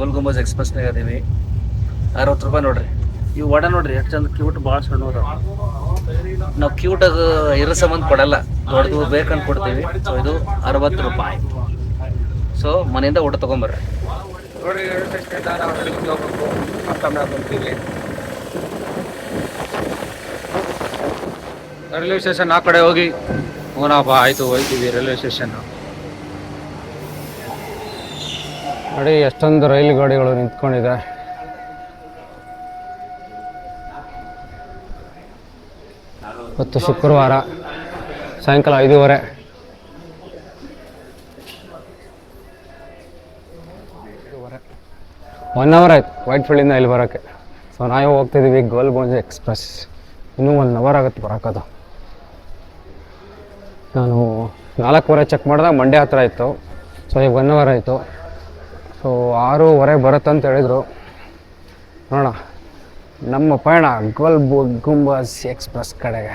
ಗೋಲ್ ಗುಂಬಜ್ ಎಕ್ಸ್ಪ್ರೆಸ್ನಾಗ ಅದೀವಿ. ಅರವತ್ತು ರೂಪಾಯಿ ನೋಡ್ರಿ. ಇವು ವಡ ನೋಡ್ರಿ, ಎಷ್ಟು ಚಂದ ಕ್ಯೂಟ್ ಭಾಳ ಸಣ್ಣ ಅದಾವ. ನಾವು ಅದು ಇರೋ ಸಂಬಂಧ ಕೊಡಲ್ಲ. ದೊಡ್ಡದು ಬೇಕಂತ ಕೊಡ್ತೀವಿ. ಸೊ ಇದು ಅರವತ್ತು ರೂಪಾಯಿ. ಸೊ ಮನೆಯಿಂದ ಊಟ ತೊಗೊಂಬರ್ರಿ. ರೈಲ್ವೆ ಸ್ಟೇಷನ್ ಆ ಕಡೆ ಹೋಗಿ. ಓನಪ್ಪ, ಆಯಿತು, ಹೋಯ್ತೀವಿ ರೈಲ್ವೆ ಸ್ಟೇಷನ್ ನೋಡಿ, ಎಷ್ಟೊಂದು ರೈಲು ಗಾಡಿಗಳು ನಿಂತ್ಕೊಂಡಿದೆ. ಮತ್ತು ಶುಕ್ರವಾರ ಸಾಯಂಕಾಲ ಐದೂವರೆ. ಒನ್ ಅವರ್ ಆಯ್ತು ವೈಟ್ ಫೀಲ್ಡಿಂದ ಇಲ್ಲಿ ಬರೋಕ್ಕೆ. ಸೊ ನಾವು ಹೋಗ್ತಿದ್ದೀವಿ ಗೋಲ್ಗುಂಜ್ ಎಕ್ಸ್ಪ್ರೆಸ್. ಇನ್ನೂ ಒನ್ ಅವರ್ ಆಗುತ್ತೆ ಬರೋಕ್ಕದು ನಾನು ನಾಲ್ಕೂವರೆ ಚೆಕ್ ಮಾಡಿದಾಗ ಮಂಡ್ಯ ಹತ್ರ ಇತ್ತು. ಸೊ ಈಗ ಒನ್ ಅವರ್ ಆಯಿತು. ಸೊ ಆರೂವರೆಗೆ ಬರುತ್ತೆ ಅಂತ ಹೇಳಿದರು. ನೋಡೋಣ. ನಮ್ಮ ಪಯಣ ಗೋಲ್ ಗುಂಬಸ್ ಎಕ್ಸ್ಪ್ರೆಸ್ ಕಡೆಗೆ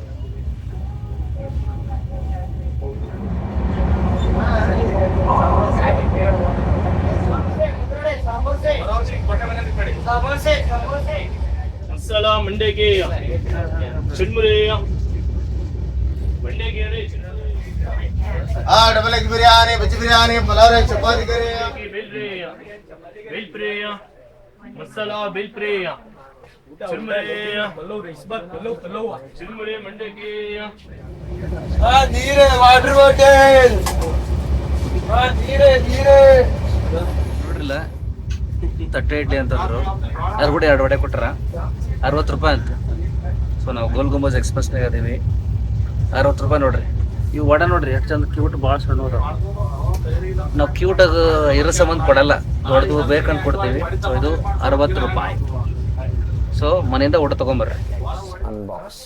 ಶ್ವಾವ್. ಮಸಾಲ ಮಂಡೆಗೆ ಚಿನ್ಮುರಿ ಮಂಡೆಗೆ ಆ double egg biryani veg biryani pulao rice chapati curry ಬೇಲ್ಪ್ರಿಯ ಬೇಲ್ಪ್ರಿಯ masala ಬೇಲ್ಪ್ರಿಯ ಚಿನ್ಮುರಿ ಚಿನ್ಮುರಿ ಮಂಡೆಗೆ ನೀರೇ ವಾಟರ್ ಬಾಟಲ್ ನೀರೇ ನೀರೇ ನೋಡ್ರಿಲ್ಲ ತಟ್ಟೆ ಇಡ್ಲಿ ಅಂತಂದ್ರು ಅದ್ರ. ಕೂಡ ಎರಡು ವಡೆ ಕೊಟ್ರ? ಅರವತ್ತು ರೂಪಾಯಿ ಅಂತ ಸೊ ನಾವು ಗೋಲ್ ಗುಂಬಜ್ ಎಕ್ಸ್ಪ್ರೆಸ್ನಾಗ ಅದೀವಿ. ಅರವತ್ತು ರೂಪಾಯಿ ನೋಡ್ರಿ. ಇವು ವಡ ನೋಡ್ರಿ, ಎಷ್ಟು ಚಂದ ಕ್ಯೂಟ್ ಭಾಳ ಸಣ್ಣ ನಾವು ಕ್ಯೂಟಾಗ ಇರೋ ಸಂಬಂಧ ಕೊಡಲ್ಲ. ದೊಡ್ಡದು ಬೇಕಂತ ಕೊಡ್ತೀವಿ. ಸೊ ಇದು ಅರವತ್ತು ರೂಪಾಯಿ. ಸೊ ಮನೆಯಿಂದ ಊಟ ತಗೊಂಬರ್ರಿ. ಅನ್ಬಾಕ್ಸ್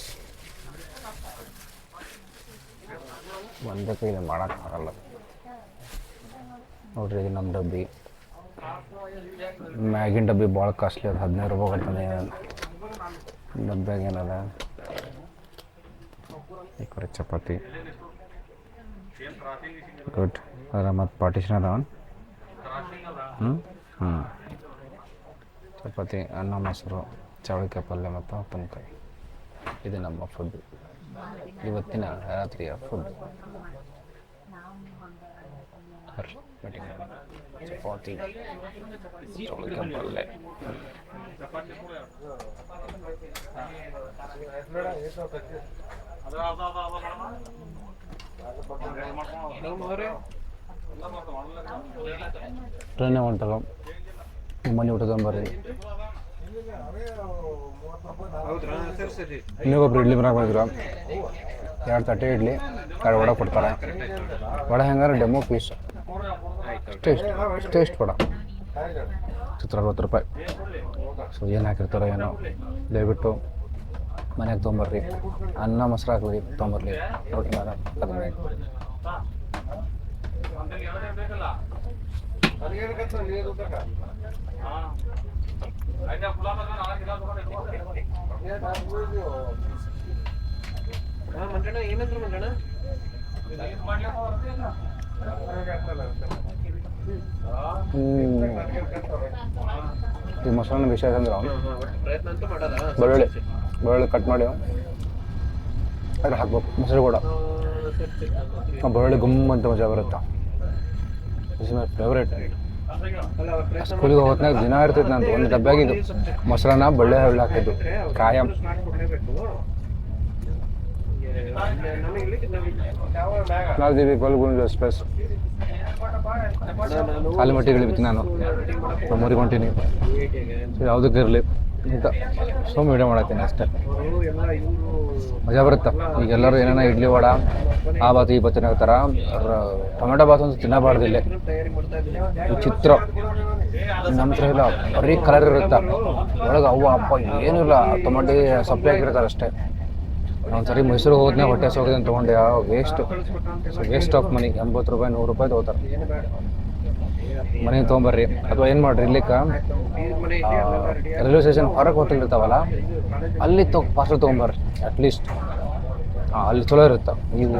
ಒಂದೇ ಕೈಲಿ ಮಾಡೋಕ್ಕಾಗಲ್ಲ ನೋಡ್ರಿ, ಇದು ನಮ್ಮ ಡಬ್ಬಿ. ಮ್ಯಾಗಿನ ಡಬ್ಬಿ ಭಾಳ ಕಾಸ್ಟ್ಲಿ ಅದು, ಹದಿನೈದು ರೂಪಾಯಿ ಕೊಡ್ತಾನೆ. ಡಬ್ಬ್ಯಾಗ ಏನದ? ಈ ಕಡೆ ಚಪಾತಿ. ಗುಡ್ ಅದರ ಮತ್ತು ಪಾರ್ಟಿಷನ್ ಅದಾವನ್ ಹ್ಞೂ ಹ್ಞೂ ಚಪಾತಿ, ಅನ್ನ, ಮೊಸರು, ಚವಳಿಕಾಯಿ ಪಲ್ಯ ಮತ್ತು ಉಪ್ಪಿನಕಾಯಿ. ಇದು ನಮ್ಮ ಫುಡ್ ಇವತ್ತಿನ ರಾತ್ರಿಯ ಫುಡ್ ಚಪಾತಿ ಚವಳಿಕಾಯಿ ಪಲ್ಯ ಟ್ರೈನೇ ಹೊಂಟಲ್ಲ ಮನೆ ಊಟ ತೊಗೊಂಬರ್ರಿ ಇನ್ನೊಬ್ಬರು ಇಡ್ಲಿ ಬರೋಕೆ ಬಂದಿದ್ರು ಎರಡು ತಟ್ಟೆ ಇಡ್ಲಿ ಎರಡು ವಡೆ ಕೊಡ್ತಾರೆ ವಡೆ ಹೆಂಗಾರೆ ಡೆಮೋ ಪೀಸ್ ಟೇಸ್ಟ್ ಟೇಸ್ಟ್ ಕೂಡ ಚಿತ್ರ ಅರವತ್ತು ರೂಪಾಯಿ. ಸೊ ಏನು ಹಾಕಿರ್ತಾರೋ ಏನೋ. ದಯವಿಟ್ಟು ಮನೆಗೆ ತೊಗೊಂಬರ್ರಿ. ಅನ್ನ ಮೊಸರು ಹಾಕ್ಲಿ ತೊಗೊಂಬರ್ಲಿ. ನೋಡಿ ನಾನು ಹದಿನೈದು ಈ ಮೊಸರನ್ನ ವಿಷಯ ಅಂದ್ರೆ ಬೆಳ್ಳುಳ್ಳಿ. ಬೆಳ್ಳುಳ್ಳಿ ಕಟ್ ಮಾಡಿ ಅದ್ರ ಹಾಕ್ಬೇಕು. ಮೊಸರು ಕೂಡ. ಬೆಳ್ಳುಳ್ಳಿ ಗುಮ್ ಅಂತ ಮಜಾ ಬರುತ್ತೆ. ಇಸ್ ಮೈ ಫೇವ್ರೇಟ್ ಸ್ಕೂಲಿಗೆ ಹೋದ್ನಾಗ ದಿನ ಇರ್ತೈತೆ ನಂದು. ಒಂದು ಡಬ್ಬ್ಯಾಗಿದ್ದು. ಮೊಸರನ್ನ ಬೆಳ್ಳೆ ಹಾಕಿದ್ದು. ಕಾಯಂ. ನಾಲ್ಕು ಗೋಲ್ಗುಂಜ್ ಎಕ್ಸ್ಪ್ರೆಸ್ ಆಲಮಟ್ಟಿಗೆ ಇಳಿಬಿತ್ತು ನಾನು. ನಮ್ಮೂರಿಗೆ ಹೊಂಟೀನಿ ಯಾವುದಕ್ಕೆ ಇರಲಿ. ಅಂತ ಸೋಮ್ ವಿಡಿಯೋ ಮಾಡತ್ತೀನಿ ಅಷ್ಟೇ. ಮಜಾ ಬರುತ್ತೆ? ಈಗ ಎಲ್ಲರೂ ಏನೇನ ಇಡ್ಲಿ ವಡ, ಆ ಬಾತು ಈ ಬಾತು ಏನಾಗ್ತಾರ ಟೊಮೆಟೊ ಬಾತು ಅಂತೂ ತಿನ್ನಬಾರ್ದು ಇಲ್ಲಿ. ಚಿತ್ರ. ನಮ್ಮ ಹತ್ರ ಇಲ್ಲ. ಬರೀ ಕಲರ್ ಇರುತ್ತೆ? ಒಳಗೆ ಅವ್ವ, ಅಪ್ಪ, ಏನೂ ಇಲ್ಲ. ಟೊಮೆಟೊ ಸಪ್ಪೆ ಆಗಿರ್ತಾರೆ ಅಷ್ಟೇ. ಒಂದು ಸರಿ ಮೈಸೂರಿಗೆ ಹೋದ್ನೆ ಹೊಟ್ಟೆ ಸೋಗಿದೆ ಅಂತ ತೊಗೊಂಡೆ. Waste so waste of money ಎಂಬತ್ತು ರೂಪಾಯಿ, ನೂರು ರೂಪಾಯಿ ತಗೋತಾರೆ. ಮನೆಗೆ ತೊಗೊಂಬರ್ರಿ. ಅಥವಾ ಏನು ಮಾಡ್ರಿ, ಇಲ್ಲಿಕ್ಕೆ ರೈಲ್ವೆ ಸ್ಟೇಷನ್ ಹೊರಗೆ ಹೋಟೆಲ್ ಇರ್ತಾವಲ್ಲ, ಅಲ್ಲಿ ತೊ ಪಾರ್ಸಲ್ ತೊಗೊಂಬರ್ರಿ. ಅಟ್ಲೀಸ್ಟ್ ಹಾಂ ಅಲ್ಲಿ ಚಲೋ ಇರುತ್ತೆ. ನೀವು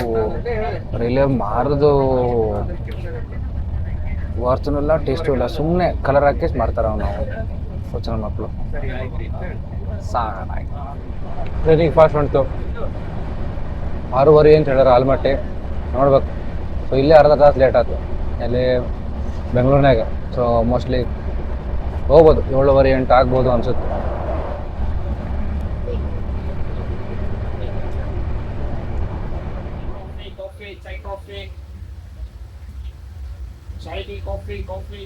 ರೈಲ್ವೆ ಮಾರದು ವಾರ್ತನೂ ಇಲ್ಲ ಟೇಸ್ಟು ಇಲ್ಲ. ಸುಮ್ಮನೆ ಕಲರ್ ಹಾಕಿ ಮಾರ್ತಾರೆ ಅವನು. ಕೊಚ್ಚನ ಮಕ್ಕಳು ಸಾಕಾಗಿ ಟ್ರೈನಿಂಗ್ ಫಾಸ್ಟ್ ಬಂತು ಆರೂವರೆ ಅಂತ ಹೇಳ್ಯಾರ ಆಲ್ಮಟ್ಟಿ. ನೋಡ್ಬೇಕು. ಸೊ ಇಲ್ಲೇ ಅರ್ಧ ತಾಸು ಲೇಟ್ ಆಯ್ತು. ಅಲ್ಲಿ ಬೆಂಗಳೂರಿನಾಗ. ಸೊ ಮೋಸ್ಟ್ಲಿ ಹೋಗ್ಬೋದು. ಏಳುವರೆ ಎಂಟು ಆಗ್ಬೋದು ಅನ್ಸುತ್ತೆ. Chai coffee chai. Coffee coffee coffee,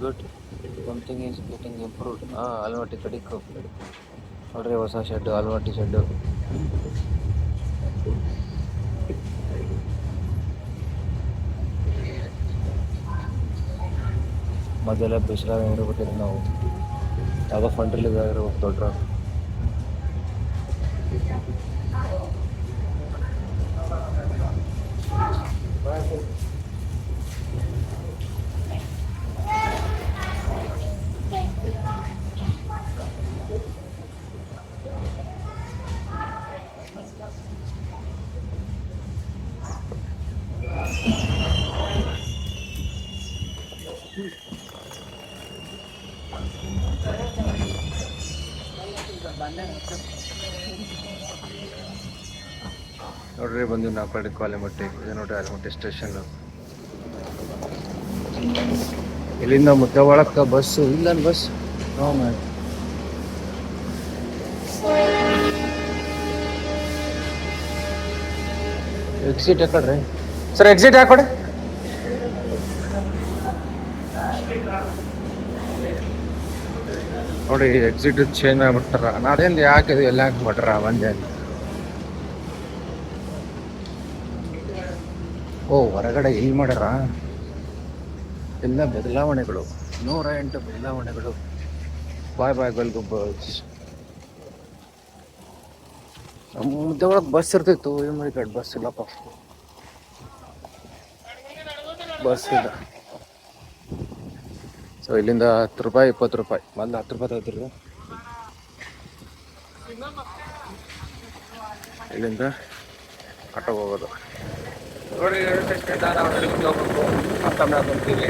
good something is getting improved ಹಾಂ ಆಲ್ಮಟ್ಟಿ ಕಡಿಕು ನೋಡ್ರಿ ಹೊಸ ಶೆಡ್ಡು ಆಲ್ಮಟ್ಟಿ ಶೆಡ್ಡು ಮೊದಲ ಬಿಸಿಲಾಗ ಇರ್ಬೇಕಿದ್ರೆ ನಾವು. ಯಾವ ಫಂಡ್ ರಿಲೀಸ್ ಆಗಿರ್ಬೇಕು ನೋಡ್ರಿ ಬಂದು ನಾಲ್ಕು ಆಲಿಮಟ್ಟಿ ಇದು ನೋಡಿ ಆಲಮಟ್ಟಿ ಸ್ಟೇಷನ್ ಇಲ್ಲಿಂದ ಮುದ್ದವಾಳಕ್ಕ ಬಸ್ ಇಲ್ಲ ಬಸ್ ಮ್ಯಾಮ್ ಎಕ್ಸಿಟ್ ಹಾಕೊಡ್ರಿ ಸರ್ ಎಕ್ಸಿಟ್ ಹಾಕೊಡಿ ನೋಡಿ ಎಕ್ಸಿಟ್ ಚೇಂಜ್ ಮಾಡಿಬಿಟ್ಟಾರ ನಾದೇನು ಯಾಕೆ ಎಲ್ಲ ಹಾಕ್ಬಿಟ್ರ ಒಂದೇ ಓ, ಹೊರಗಡೆ ಇಲ್ಲಿ ಮಾಡ್ಯಾರ? ಎಲ್ಲ ಬದಲಾವಣೆಗಳು. ನೂರ ಎಂಟು ಬದಲಾವಣೆಗಳು. ಬಾಯ್ ಬಾಯ್ ಗೋಲ್ ಬಸ್ ನಮ್ಮ ಮುದ್ದೆ ಒಳಗೆ ಬಸ್ ಇರ್ತಿತ್ತು ಏನು ಕಡೆ ಬಸ್ ಇಲ್ಲಪ್ಪ. ಬಸ್ ಇಲ್ಲ. ಸೊ ಇಲ್ಲಿಂದ ಹತ್ತು ರೂಪಾಯಿ, ಇಪ್ಪತ್ತು ರೂಪಾಯಿ. ಮೊದಲು ಹತ್ತು ರೂಪಾಯಿ ತಗೋತಿದ್ರು ಇಲ್ಲಿಂದ ಆಟೋಗೆ ಹೋಗೋದು. ನೋಡಿ ರೈಲ್ವೆ ಸ್ಟೇಷನ್ ನಾವು ನಡ್ಕೊಂಡು ಹೋಗ್ಬೇಕು ಮತ್ತೊಮ್ಮೆ ಬಂತೀವಿ